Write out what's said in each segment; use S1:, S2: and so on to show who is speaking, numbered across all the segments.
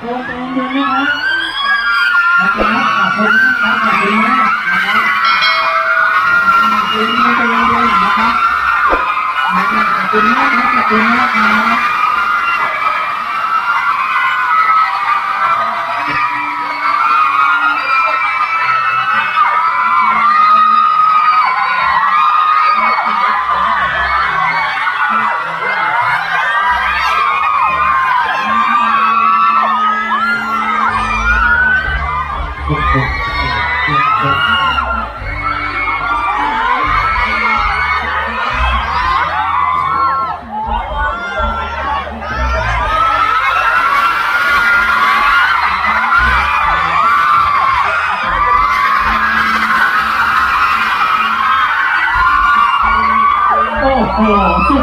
S1: โอ้ใจเย็นนะครับนะครับขอบคุณนะครับขอบคุณมากนะครับขอบคุณใจเย็นะครับขอบคุณมากครับขอบคุณมากครับ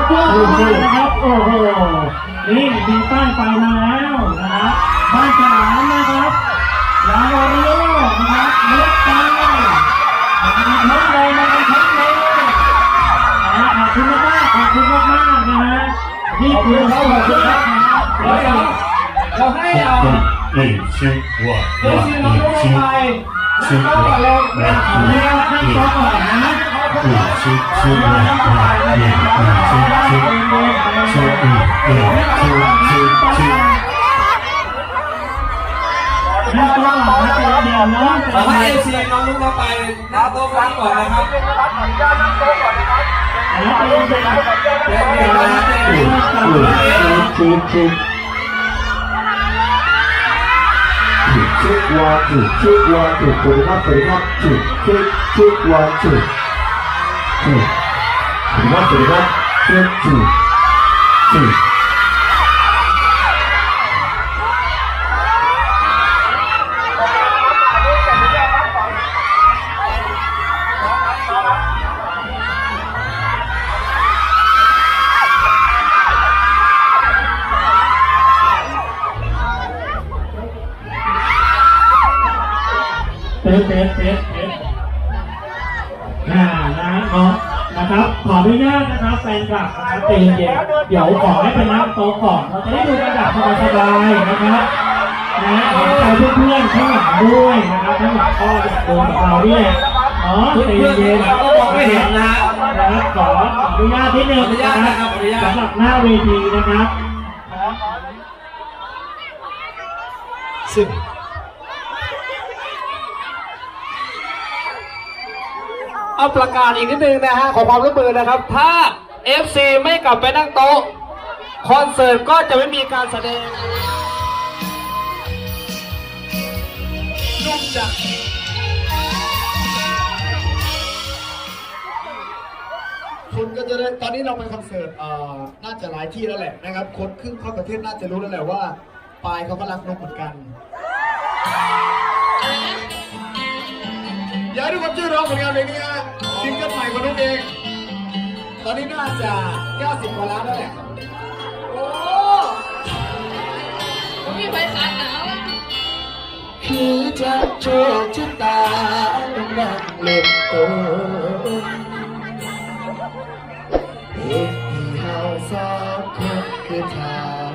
S1: กโอ้โห นี่มีป้ายไฟมาแล้วนะครับบ้านฉลามนะครับลาโริโอนะครับเล็กไปทั้งเลยมาทั้งเลยนะขอบคุณมากขอบคุณมากนะฮะนี่คือเขาขอบคุณครับ
S2: เราให้เรา
S3: หนึ่
S2: งชิ้นว่าหนึ่งชิ้
S3: น
S2: ไปแล้วก็เลยนะ
S1: ให้เขาก่อนนะ นักร้องหลังเดียวนะ
S2: ขอให้เอซีน้องลุกน้องไปนับโต๊ะครับก่อนนะครับ
S1: เดี๋
S2: ยวเดี๋ยวนะเดี๋ยว
S3: ชุบชุบชุบวางชุบชุบวางชุบจุดจุดีครับสวัสจุดจุดชุดชุดชุดจุดชุด สวัสดีครับสวัสดีครับชุดจุดจุด
S1: เตะเตะเตะเตะ อ่านะขอนะครับขออนุญาตนะครับแฟนคลับนะครับใจเย็นๆเดี๋ยวขอให้ไปนั่งโต๊ะก่อนเราจะได้ดูกันแบบสบายๆนะครับนะขอใจเพื่อนๆข้างหลังด้วยนะครับข้างหลังก็อยากดูกับเราด้วยเนาะใจ
S2: เพื่อน
S1: เย็น
S2: ๆก็มองไม่เห็นนะ
S1: นะครับขอขออนุญาตที่หนึ่ง
S2: อนุญาต
S1: นะค
S2: รั
S1: บสำหรับหน้าเวทีนะครับ
S2: ซึ่ง เอาประกาศอีกนิดนึงนะฮะขอความร่วมมือนะครับ ถ้า FC ไม่กลับไปนั่งโต๊ะคอนเสิร์ตก็จะไม่มีการแสดงนุ่มจัก
S4: คุณก็จะได้ตอนนี้เราไปคอนเสิร์ตเอ่อน่าจะหลายที่แล้วแหละนะครับคนครึ่งเข้าประเทศน่าจะรู้แล้วแหละว่าปายเขาก็รักนกเหมือนกันอยากให้ทุกคนช่วยร้องผลงานเพลงนี้ฮะ ซิงเกิลใหม่ของตัวเอง ตอนนี้น่าจะ 90กว่าล้านแล้วแหละ โอ้
S5: ผมมีใไฟขาดหนาวแล้
S4: วกจะโชคชะตาต้องนั่งเล็บโตเหตุที่เราสองคนคือทาง